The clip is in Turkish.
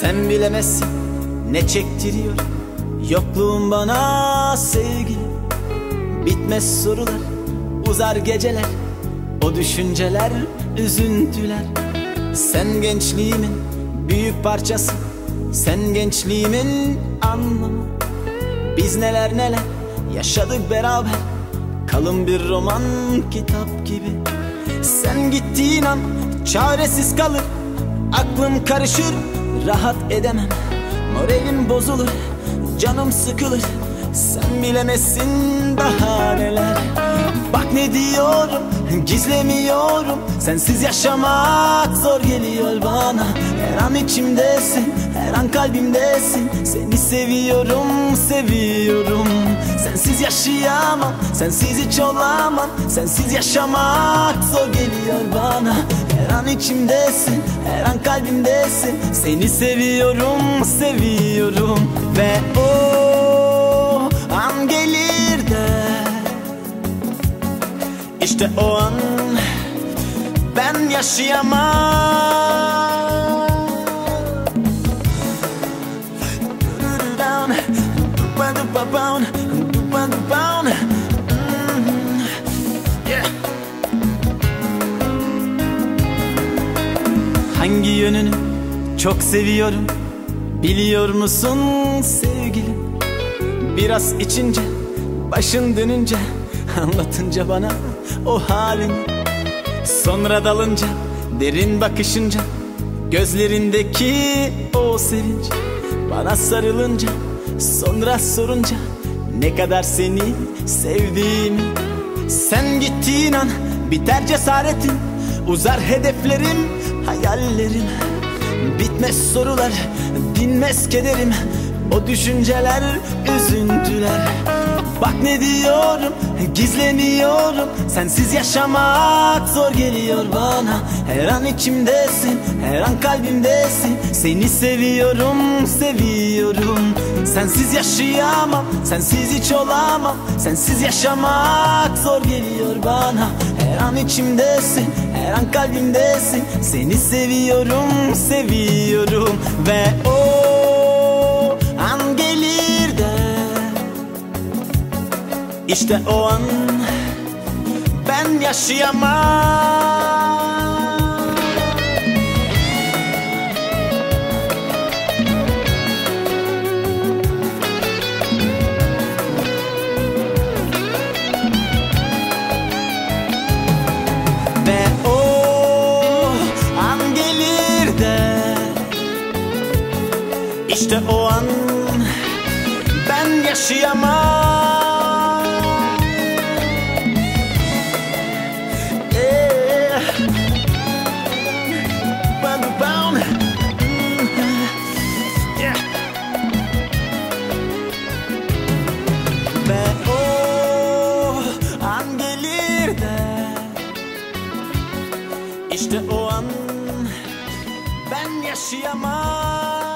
Sen bilemezsin ne çektiriyor. Yokluğun bana sevgi. Bitmez sorular Uzar geceler. O düşünceler Üzüntüler. Sen gençliğimin Büyük parçası. Sen gençliğimin anlamı. Biz neler neler Yaşadık beraber. Kalın bir roman kitap gibi. Sen gittiğin an Çaresiz kalır. Aklım karışır Rahat edemem. Moralim bozulur. Canım sıkılır Sen bilemezsin daha neler Bak ne diyorum Gizlemiyorum. Sensiz yaşamak zor geliyor bana. Her an içimdesin Her an kalbimdesin. Seni seviyorum Seviyorum. Sensiz yaşayamam Sensiz hiç olamam. Sensiz yaşamak zor geliyor bana. Her an içimdesin Her an kalbimdesin. Seni seviyorum Seviyorum. Ve o işte o an ben yaşayamam. Hangi yönünü çok seviyorum Biliyor musun sevgilim? Biraz içince başın dönünce Anlatınca bana o halini Sonra dalınca derin bakışınca Gözlerindeki o sevinç. Bana sarılınca sonra sorunca Ne kadar seni sevdiğimi. Sen gittiğin an biter cesaretim Uzar hedeflerim hayallerim. Bitmez sorular dinmez kederim O düşünceler üzüntüler Bak ne diyorum gizleniyorum. Sensiz yaşamak zor geliyor bana. Her an içimdesin her an kalbimdesin. Seni seviyorum seviyorum. Sensiz yaşayamam sensiz hiç olamam. Sensiz yaşamak zor geliyor bana. Her an içimdesin her an kalbimdesin. Seni seviyorum seviyorum. Ve o işte o an ben yaşayamam. Ve o an gelir işte o an ben yaşayamam İşte o an. Ben yaşayamam